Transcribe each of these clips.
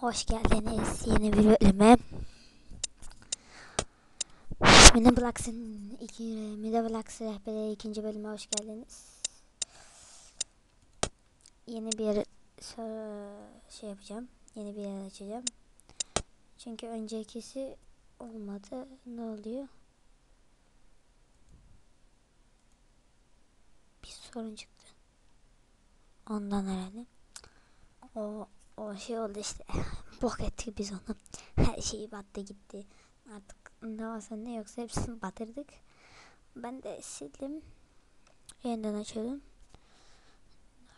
Hoş geldiniz yeni bir bölüme. Mini Blacks'ın iki Mini Blacks rehberi ikinci bölüme hoş geldiniz. Yeni bir şey yapacağım. Yeni bir yer açacağım. Çünkü öncekisi olmadı. Ne oluyor? Bir sorun çıktı. Ondan herhalde. O o şey oldu işte. Bok ettik biz onu. Her şeyi battı gitti. Artık ne varsa ne yoksa hepsini batırdık. Ben de sildim. Yeniden açıyorum.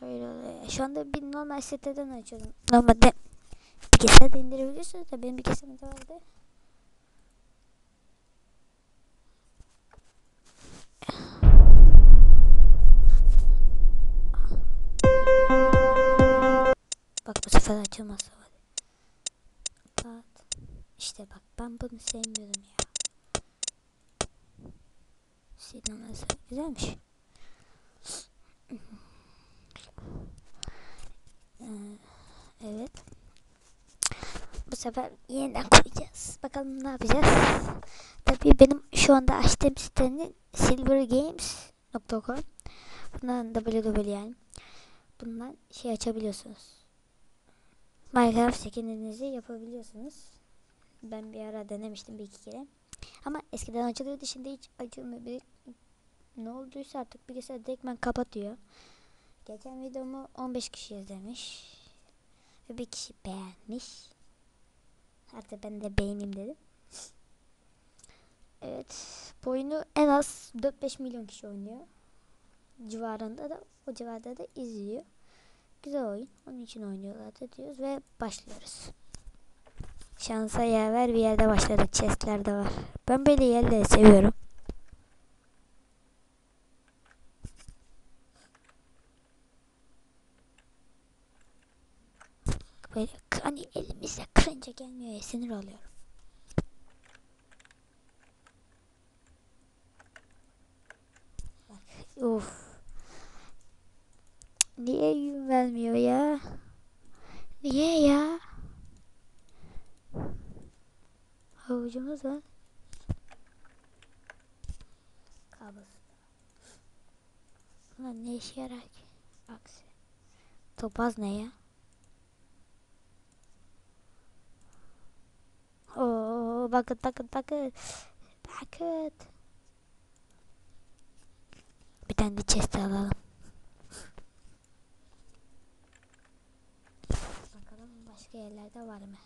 Öyle oluyor. Şu anda bir normal siteden açıyorum. Normalde bilgisayarda indirebiliyorsunuz da benim bilgisayarımda vardı. Bak bu sefer açılmazsa var. Kapat. İşte bak ben bunu sevmiyorum ya. Sineması güzelmiş. Ee, evet. Bu sefer yeniden koyacağız. Bakalım ne yapacağız. Tabii benim şu anda açtığım sitenin silvergames.com Bundan www yani. Bundan şey açabiliyorsunuz. Minecraft skininizi yapabiliyorsunuz. Ben bir ara denemiştim bir iki kere. Ama eskiden açılıyordu şimdi hiç açılmıyor. Bir, ne olduysa artık bilgisayar direktmen kapatıyor. Geçen videomu 15 kişi izlemiş. Ve bir kişi beğenmiş. Artık ben de beğeneyim dedim. Evet. Bu oyunu en az 4-5 milyon kişi oynuyor. Civarında da o civarda da izliyor. Güzel oyun. Onun için oynuyorlar da diyoruz ve başlıyoruz. Şansa yaver bir yerde başladık. Chestler de var. Ben böyle yerleri seviyorum. Böyle hani elimizle kırınca gelmiyor ya sinir oluyorum. Bak. Niye yün vermiyor ya? Niye ya? Havucumuz var. Kabus. Bunlar ne işe yarar? Aksi. Topaz ne ya? Oo, bakın bakın bakın. Bakın. Bir tane de chest alalım. Bakalım başka yerlerde var mı?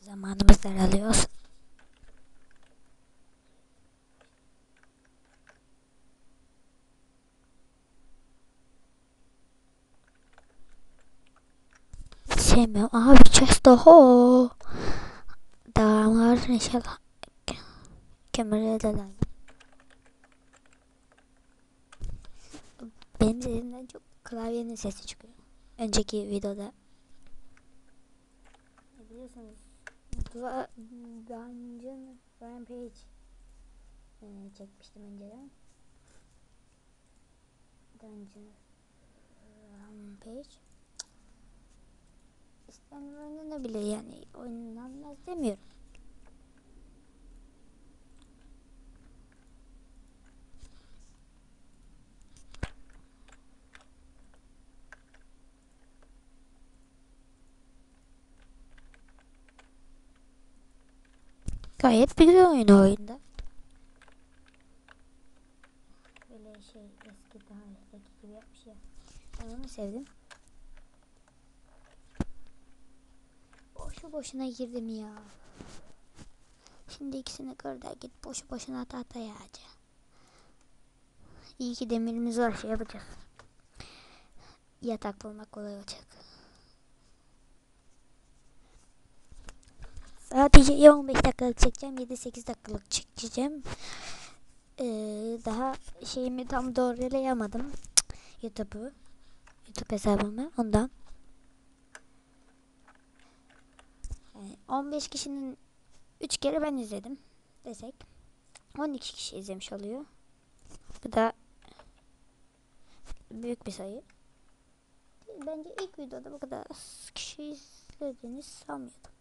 Zamanımız daralıyor. Sevmiyorum. Aha bir chest daha. Devam var inşallah. Kömürleri de lazım. Benim sesimden çok klavyenin sesi çıkıyor. Önceki videoda. Biliyorsunuz Dungeon Rampage e, çekmiştim önceden. Dungeon Rampage İsteyen oynanabilir yani oynanmaz demiyorum. Gayet güzel oyun oyunda. Böyle şey eski tarihteki gibi yapmış ya. Ben onu sevdim. Boşu boşuna girdim ya. Şimdi ikisini kırda git boşu boşuna tahta yağacı. İyi ki demirimiz var şey yapacağız. Yatak bulmak kolay olacak. Sadece 15 dakikalık çekeceğim. 7-8 dakikalık çekeceğim. Ee, daha şeyimi tam doğrulayamadım. YouTube'u. YouTube hesabımı ondan. Yani 15 kişinin 3 kere ben izledim desek 12 kişi izlemiş oluyor. Bu da büyük bir sayı. Bence ilk videoda bu kadar kişi izlediğini sanmıyordum.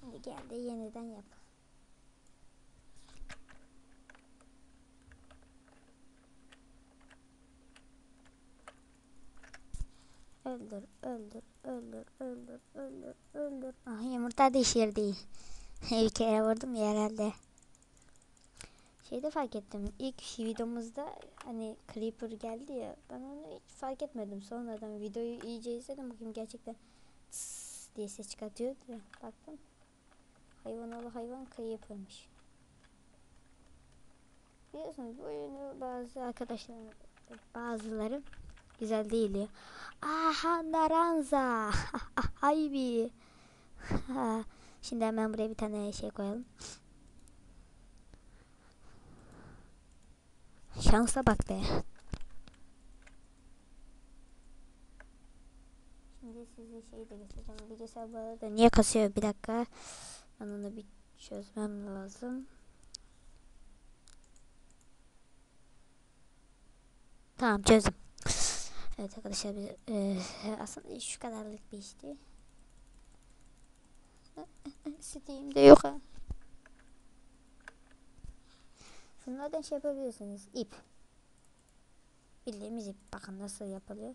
Şimdi gel de yeniden yap. Öldür, öldür, öldür, öldür, öldür, öldür. Ah yumurta düşürdü. Bir kere vurdum ya herhalde. Şeyde fark ettim. İlk videomuzda hani Creeper geldi ya. Ben onu hiç fark etmedim. Sonradan videoyu iyice izledim. Bakayım gerçekten tıs diye ses çıkartıyordu. Baktım. Hayvan oğlu hayvan Creeper'mış. Biliyorsunuz bu oyunu bazı arkadaşlar bazıları güzel değil ya. Aha naranza. Haybi. Şimdi hemen buraya bir tane şey koyalım. Şansa bak be. Şimdi size şey de göstereceğim. Bilgisayar bu arada niye kasıyor? Bir dakika. Ben onu bir çözmem lazım. Tamam çözdüm. Evet arkadaşlar biz, e, aslında şu kadarlık bir işti. Steam'de yok ha. Şunlardan şey yapabilirsiniz. İp. Bildiğimiz ip. Bakın nasıl yapılıyor.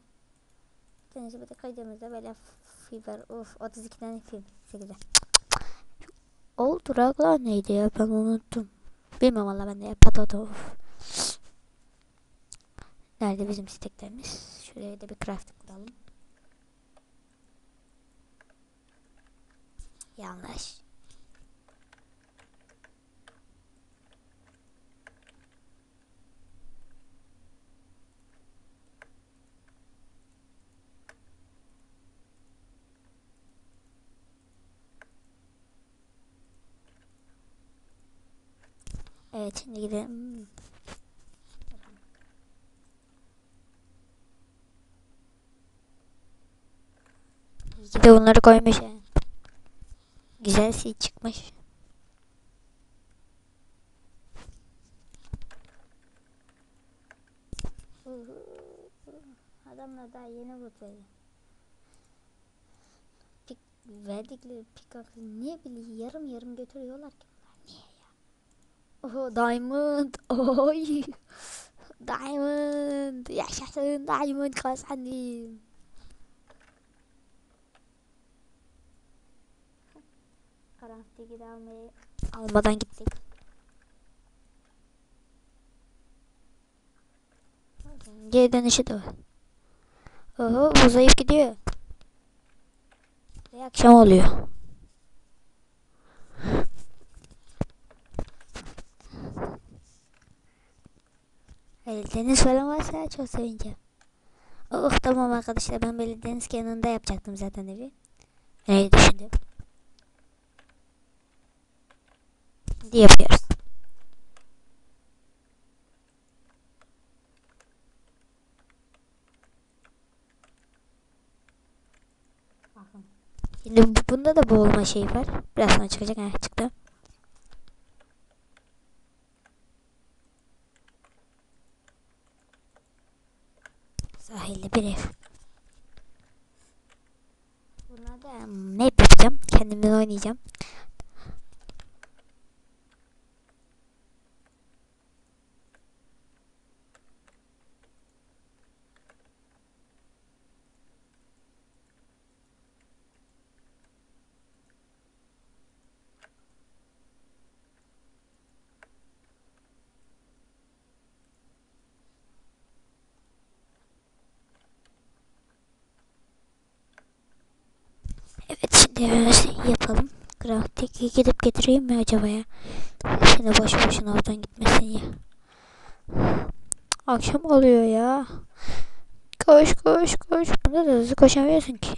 Bir tanesi böyle kaydığımızda böyle fiber. Of 32 tane film. 8'e. Old Draglar neydi ya ben unuttum. Bilmem valla ben de. Of. Nerede bizim steklerimiz? Şuraya da bir craft kuralım. Yanlış. Evet şimdi gidelim. De bunları koymuş yani. Güzel şey çıkmış. Adamlar daha yeni veriyor. Pik, verdikleri pikakı niye bile yarım yarım götürüyorlar ki bunlar niye ya? Oh diamond oy diamond yaşasın diamond kazandım. Karantinada almayı almadan gittik. Geri dönüşü de var. Oho bu zayıf gidiyor. Ve akşam oluyor. Evet, deniz falan varsa çok sevineceğim. Oh tamam arkadaşlar ben böyle deniz kenarında yapacaktım zaten evi. Öyle düşündüm. Şimdi yapıyoruz. Şimdi bu- bunda da boğulma şeyi var. Biraz sonra çıkacak. Heh, çıktı. Sahilde bir ev. Buna da map yapacağım. Kendimden oynayacağım. Öyle şey yapalım. Crafting'i gidip getireyim mi acaba ya? Şimdi boş boşuna oradan gitmesin ya. Akşam oluyor ya. Koş koş koş. Bunda da hızlı koşamıyorsun ki.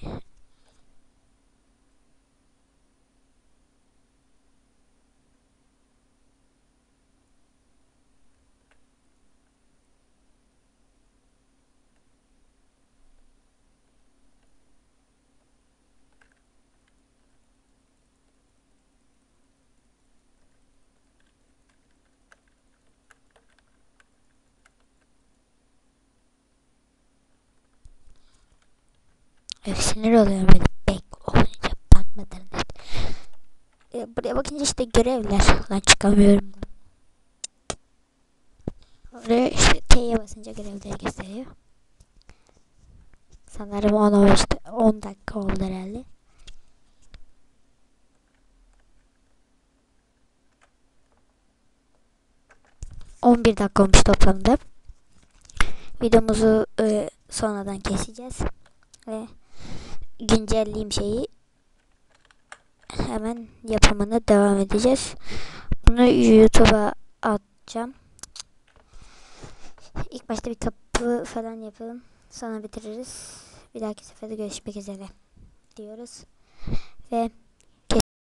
Evet, sinir oluyorum böyle bek olunca bakmadan. E, buraya bakınca işte görevler. Lan çıkamıyorum. Oraya işte T'ye basınca görevleri gösteriyor. Sanırım 10 10 dakika oldu herhalde. On bir dakika olmuş toplamda. Videomuzu e, sonradan keseceğiz. Ve güncelleyeyim şeyi. Hemen yapımına devam edeceğiz. Bunu YouTube'a atacağım. İlk başta bir kapı falan yapalım. Sonra bitiririz. Bir dahaki seferde görüşmek üzere diyoruz. Ve